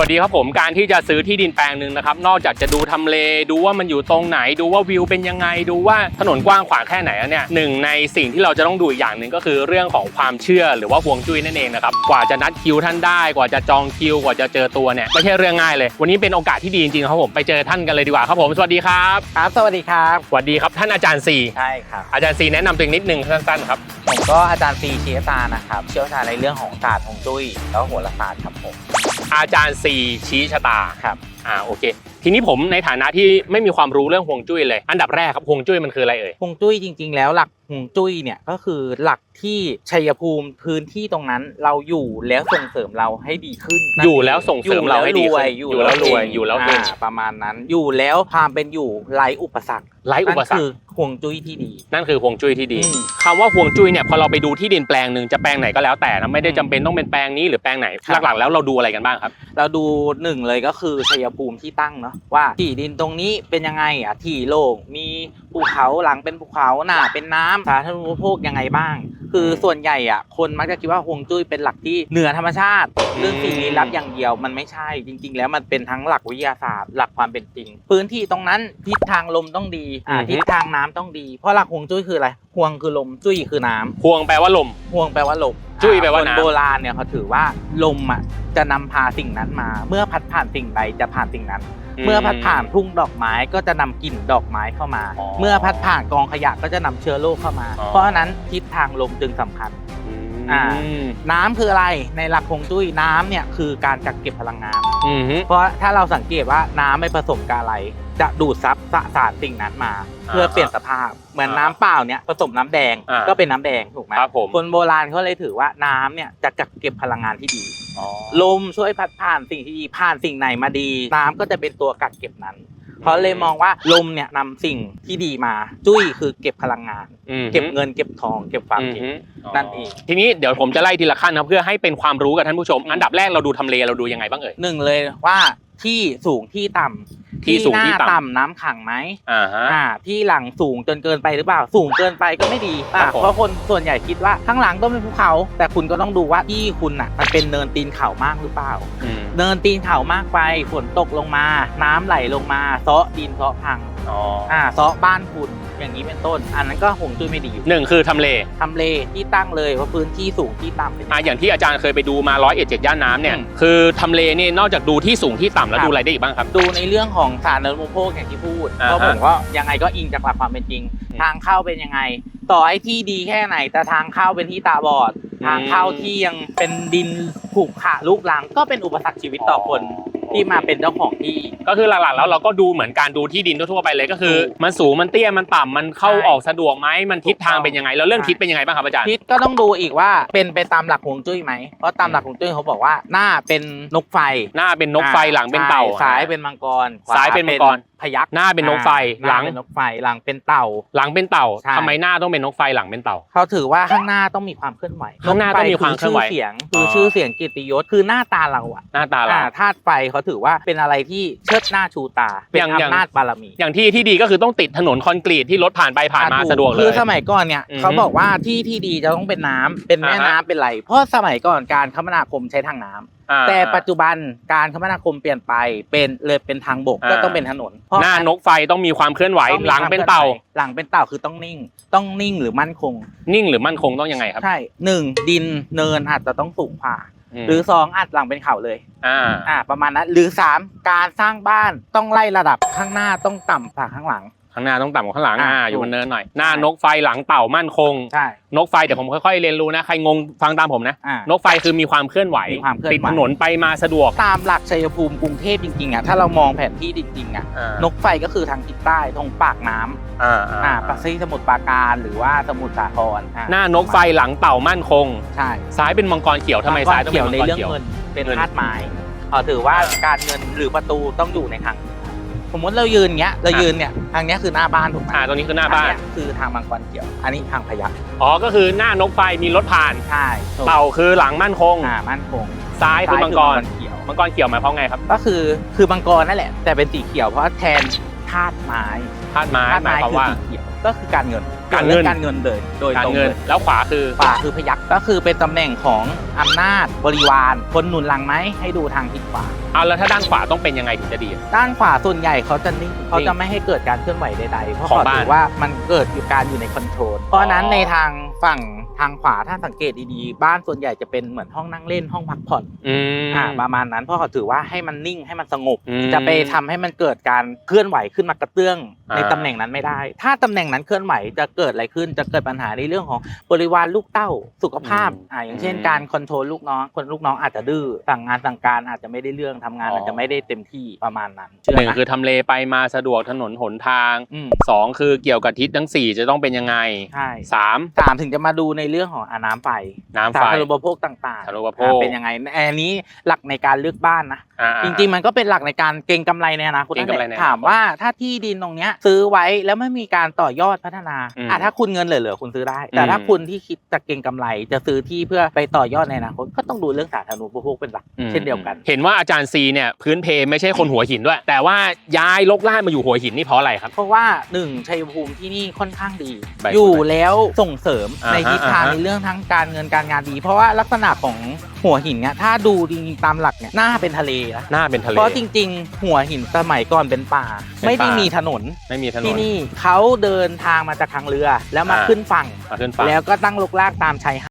วัสดีครับผมการที่จะซื้อที่ดินแปลงหนึ่งนะครับ นอกจากจะดูทำเลดูว่ามันอยู่ตรงไหนดูว่าวิวเป็นยังไงดูว่าถนนกว้างขวางแค่ไหนอะเนี่ยหนึ่งในสิ่งที่เราจะต้องดูอีกอย่างหนึ่งก็คือเรื่องของความเชื่อหรือว่าห่วงจุ้ยนั่นเองนะครับกว่าจะนัดคิวท่านได้กว่าจะจองคิวกว่าจะเจอตัวเนี่ยไม่ใช่เรื่องง่ายเลย วันนี้เป็นโอกาสที่ดีจริงๆครับผมไปเจอท่านกันเลยดีกว่าครับผมสวัสดีครับครับ สวัสดีครับสวัสดีครับท่านอาจารย์ซีใช่ครับอาจารย์ซีแนะนำตัวเองนิดนึงสั้นๆครับผมก็อาจารย์ซีชีตานะครับเชี่ยวชาญในเรื่องของศาสตร์ฮวงจุ้ยแล้วโหราศาสตร์ครับผม อาจารย์ซีชี้ชะตาครับอ่าโอเคทีนี้ผมในฐานะที่ไม่มีความรู้เรื่องห่วงจุ้ยเลย อันดับแรกครับห่วงจุ้ยมันคืออะไรเอ่ย ฮวงจุ้ยจริง ๆ แล้วหลักฮวงจุ้ยเนี่ยก็คือหลักที่ชัยภูมิพื้นที่ตรงนั้นเราอยู่แล้วส่งเสริมเราให้ดีขึ้นนั่นอยู่แล้วส่งเสริมเราให้ดีขึ้นอยู่อยู่แล้วรวยอยู่แล้วเก่งาประมาณนั้น อยู่แล้วความเป็นอยู่ไร้อุปสรรคไร้อุปสรรนั่นคคือฮวงจุ้ยที่ดี นั่นคือห่วงจุ้ยที่ดีอืมคำว่าห่วงจุ้ยเนี่ยพอเราไปดูที่ดินแปลงหนึ่งจะแปลงไหนก็แล้วแต่นะไม่ได้จำเป็นต้องเป็นแปลงนี้หรือแปลงไหนครับ หลักๆแล้วเราดูอะไรกันบ้างครับ เราดูหนึ่งเลยก็คือชัยภูมิที่ตั้งเนาะว่าที่ดินตรงนี้เป็นยังไงอะที่โล่งมีภูเขาหลังเป็นภูเขาหน้าเป็นน้ำสาธารณูปโภคยังไงบ้าง คือส่วนใหญ่อะคนมักจะคิดว่าฮวงจุ้ยเป็นหลักที่เหนือธรรมชาติ เรื่องสิ่งลี้ลับอย่างเดียวมันไม่ใช่จริง ๆ แล้วมันเป็นทั้งหลักวิทยาศาสตร์หลักความเป็นจริง พื้นที่ตรงนั้นทิศทางลมต้องดีอ่าอือฮึทิศทางน้ำต้องดี เพราะหลักฮวงจุ้ยคืออะไรฮวงคือลมจุ้ยคือน้ำห่วงแปลว่าลมห่วงแปลว่าลมจุ้ยแปลว่าน้ำคนโบราณเนี่ยเขาถือว่าลมอะจะนำพาสิ่งนั้นมา เมื่อพัดผ่านสิ่งใดจะผ่านสิ่งนั้น เมื่อพัดผ่านทุ่งดอกไม้ก็จะนำกลิ่นดอกไม้เข้ามาอ๋อเมื่อพัดผ่านกองขยะก็จะนำเชื้อโรคเข้ามาอ๋อเพราะฉะนั้นทิศทางลมจึงสำคัญอืมอ่าน้ำคืออะไรในหลักฮวงจุ้ยน้ำเนี่ยคือการกักเก็บพลังงานอืมฮึเพราะถ้าเราสังเกตว่าน้ำไม่ผสมกับอะไร จะดูดซับสสารสิ่งนั้นมา เพื่อเปลี่ยนสภาพเหมือนน้ำเปล่าเนี่ยผสมน้ำแดงอ่าก็เป็นน้ำแดงถูกไหมครับผมคนโบราณเขาเลยถือว่าน้ำเนี่ยจะกักเก็บพลังงานที่ดีอ๋อ ลมช่วยพัดผ่านสิ่งที่ดีผ่านสิ่งไหนมาดี น้ำก็จะเป็นตัวกักเก็บนั้น เพราะเลยมองว่าลมเนี่ยนำสิ่งที่ดีมา จุ้ยคือเก็บพลังงาน อืมฮึเก็บเงินเก็บทอง เก็บความอืมจริงฮึนั่นเอง ทีนี้เดี๋ยวผมจะไล่ทีละขั้นนะเพื่อให้เป็นความรู้กับท่านผู้ชม อันดับแรกเราดูทำเลเราดูยังไงบ้างเอ่ย หนึ่งเลยว่า ที่สูงที่ต่ำที่สูงที่หน้าต่ำ ต่ำน้ำขังไหมอ่าฮะ อ่า ที่หลังสูงจนเกินไปหรือเปล่า สูงเกินไปก็ไม่ดีครัอ่าบผม เพราะคนส่วนใหญ่คิดว่าข้างหลังต้องเป็นภูเขา แต่คุณก็ต้องดูว่าที่คุณอะมันเป็นเนินตีนเขามากหรือเปล่า อืม เนินตีนเขามากไปฝนตกลงมา น้ำไหลลงมาเซาะดินเซาะพัง อ๋ออ่าเซาะบ้านคุณอย่างนี้เป็นต้น อันนั้นก็หงจุ้ยไม่ดีอยู่หนึ่งคือทำเลทำเลที่ตั้งเลยว่าพื้นที่สูงที่ต่ำเป็นยังอะไงอย่างที่อาจารย์เคยไปดูมาร้อยเอ็ดเจ็ดย่านน้ำเนี่ย อืมคือทำเลนี่นอกจากดูที่สูงที่ต่ำแล้วครับ ดูอะไรได้อีกบ้างครับ ดูในเรื่องของสารเนินโมโภคอย่างที่พูดอ่าฮะเพราะผมก็ยังไงก็อิงจากหลักความเป็นจริง อืมทางเข้าเป็นยังไง ต่อให้ที่ดีแค่ไหน แต่ทางเข้าเป็นที่ตาบอด อืม ทางเข้าที่ยังเป็นดินผุขระลูกรังก็เป็นอุปสรรคชีวิตต่อคน ที่มาเป็นเจ้าของที่ ก็คือหลักๆแล้วเราก็ดูเหมือนการดูที่ดินทั่วๆไปเลยก็คือถูกมันสูงมันเตี้ยมันต่ำมันเข้าใช่ออกสะดวกไหมมันทิศทางถูกต้องเป็นยังไงแล้วเรื่องใช่ทิศเป็นยังไงบ้างครับอาจารย์ทิศก็ต้องดูอีกว่าเป็นไปตามหลักฮวงจุ้ยไหมเพราะตามหลักฮวงจุ้ยเขาบอกว่าหน้าเป็นนกไฟหน้าเป็นนกไฟหลังเป็นเต่าใช่ซ้ายเป็นมังกรขวซ้ายเป็นมังกรพยักหน้าเป็นนกไฟอ่าหลังน้าเป็นนกไฟหลังเป็นเต่า หลังเป็นเต่าใช่ทำไมหน้าต้องเป็นนกไฟหลังเป็นเต่า เขาถือว่าข้างหน้าต้องมีความเคลื่อนไหวข้างหน้าต้องมีความเคลื่อนไหวชื่อเสียงคือชื่อเสียงกิตติยศคือหน้าตาเราอะหน้าตาเราอ่าธาตุไฟเขาถือว่าเป็นอะไรที่เชิดหน้าชูตา เป็นอย่างอย่างอำนาจบารมี อย่างที่ที่ดีก็คือต้องติดถนนคอนกรีตที่รถผ่านไปผ่านมาอ่ถูกสะดวกเลคือยสมัยก่อนเนี่ยอือฮึเขาบอกว่าที่ที่ดีจะต้องเป็นน้ำเป็นแม่อ่าฮะน้ำเป็นไหลเพราะสมัยก่อนการคมนาคมใช้ทางน้ำอ่าแต่ปัจจุบันการคมนาคมเปลี่ยนไปเป็นเลยเป็นทางบกอ่าก็ต้องเป็นถนนเพราะหน้านกไฟต้องมีความเคลื่อนไหวต้องมีหลังเป็นเต่าควมคลื่อนไหวหลังเป็นเต่าคือต้องนิ่ง ต้องนิ่งหรือมั่นคง นิ่งหรือมั่นคงต้องยังไงครับใช่หนึ่งดินเนินอาจจะต้องสูงกว่า มหรือสองอาจหลังเป็นเขาเลย อ่าอ่า ประมาณนั้น หรือสามการสร้างบ้านต้องไล่ระดับข้างหน้าต้องต่ำกว่าข้างหลัง ข้างหน้าต้องต่ำกว่าข้างหลังอ่าอ่าอยู่ถูกบนเนินหน่อยหน้านกไฟหลังเต่ามั่นคง ใช่ นกไฟเดี๋ยวผมค่อยๆเรียนรู้นะใครงงฟังตามผมนะ อ่า นกไฟคือมีความเคลื่อนไหว มีความเคลื่อนไหว ติดถนนไปมาสะดวกตามหลักชัยภูมิกรุงเทพจริงๆอะถ้าเรามองแผนที่จริงๆอะอ่านกไฟก็คือทางทิศใต้ตรงปากน้ำอ่าอ่าอ่าปักซี่สมุทรปราการหรือว่าสมุทรสาครอ่าหน้านกไฟหลังเต่ามั่นคง ใช่ซ้ายเป็นมังกรเขียวทำไมซ้ายต้องเกี่เป็ยวนมังในกรเรื่องเขียว เงินเป็นเงิน ธาตุไม้เออถือว่าการเงินหรือประตูต้องอยู่ในทาง สมมติเรายืนเงี้ยเรายืนเนี่ยทางเนี้ยคือหน้าบ้านถูกไหมอ่าตรงนี้คือหน้าบ้านอัเยคือทางมังกรเขียว อันนี้ทางพยัคฆ์อ๋อ ก็คือหน้านกไฟมีรถผ่าน ใช่ถูกเต่าคือหลังมั่นคง อ่ามั่นคงซ้ายคือมังกรเขียว มังกรเขียวหมายความไงครับ ก็คือคือมังกรนั่นแหละ แต่เป็นสีเขียวเพราะแทน ธาตุไม้ธาตุไม้ธาตุหมายไม้ความคือว่า สีเขียวก็คือการเงินการเงินกี่ยวบการเงินเลยโดยการตรงเงินเลยแล้วขวาคือ ขวาคือพยักก็คือเป็นตำแหน่งของอำนาจบริวารคนหนุนหลังไหมให้ดูทางทิศขวา เอาแล้วถ้าด้านขวาต้องเป็นยังไงถึงจะดี ด้านขวาส่วนใหญ่เขาจะนิ่งเขาจะไม่ให้เกิดการเคลื่อนไหวใดๆ เพราะของเขาบ้านถือว่ามันเกิดอยู่การอยู่ในคอนโทรล เพราะฉะนั้นในทางฝั่ง ทางขวาถ้าสังเกตดีๆ บ้านส่วนใหญ่จะเป็นเหมือนห้องนั่งเล่นห้องพักผ่อนอืมอ่าประมาณนั้นเพราะเขาถือว่าให้มันนิ่งให้มันสงบอืมจะไปทำให้มันเกิดการเคลื่อนไหวขึ้นมากระเตื้องอ่าในตำแหน่งนั้นไม่ได้ ถ้าตำแหน่งนั้นเคลื่อนไหวจะเกิดอะไรขึ้น จะเกิดปัญหาในเรื่องของบริวารลูกเต้าสุขภาพอ่าอย่างเช่นการคอนโทรลลูกน้องคนลูกน้องอาจจะดื้อสั่งงานสั่งการอาจจะไม่ได้เรื่องทำงานอาจจะไม่ได้เต็มที่ประมาณนั้นเชื่อหนึ่งนะคือทำเลไปมาสะดวกถนนหนทางอืมสองคือเกี่ยวกับทิศทั้งสี่จะต้องเป็นยังไงใช่สามสามถึงจะมาดูในเรื่องของอาน้ำไฟน้ำไฟสาธารณูปโภคต่างๆสาธารณูปโภคอ่าเป็นยังไงอันนี้หลักในการเลือกบ้านนะอ่าจริงๆมันก็เป็นหลักในการเก็งกำไรในอนาคตเก็งกำไรในอนาคตถามว่าถ้าที่ดินตรงเนี้ยซื้อไว้แล้วไม่มีการต่อยอดพัฒนาอืมอะถ้าคุณเงินเหลือๆคุณซื้อได้ แต่อืมถ้าคุณที่คิดจะเก็งกำไร จะซื้อที่เพื่อไปต่อยอดในอนาคตก็ต้องดูเรื่องสาธารณูปโภคเป็นหลักอืมเช่นเดียวกัน เห็นว่าอาจารย์ซีเนี่ยพื้นเพไม่ใช่คนหัวหินด้วย แต่ว่าย้ายลกล่านมาอยู่หัวหินนี่เพราะอะไรครับเพราะว่าหนึ่งชัยภูมิที่นี่ค่อนข้างดีใบอยู่แล้วส่งเสริมอ่าฮะในทิศทางอ่าฮะในเรื่องทั้งการเงินการงานดี เพราะว่าลักษณะของหัวหินเนี่ยถ้าดูจริงๆตามหลักเนี่ยน่าเป็นทะเลนะหน้าเป็นทะเลเพราะจริง ๆ หัวหินสมัยก่อนเป็นป่าเป็นไม่ได้ป่ามีมีถนนไม่มีถนที่นนี่เขาเดินทางมาจากทางเรือแล้วมาอ่าขึ้นฝั่งมาขึ้นฝั่ง แล้วก็ตั้งลกลากตามชายหาด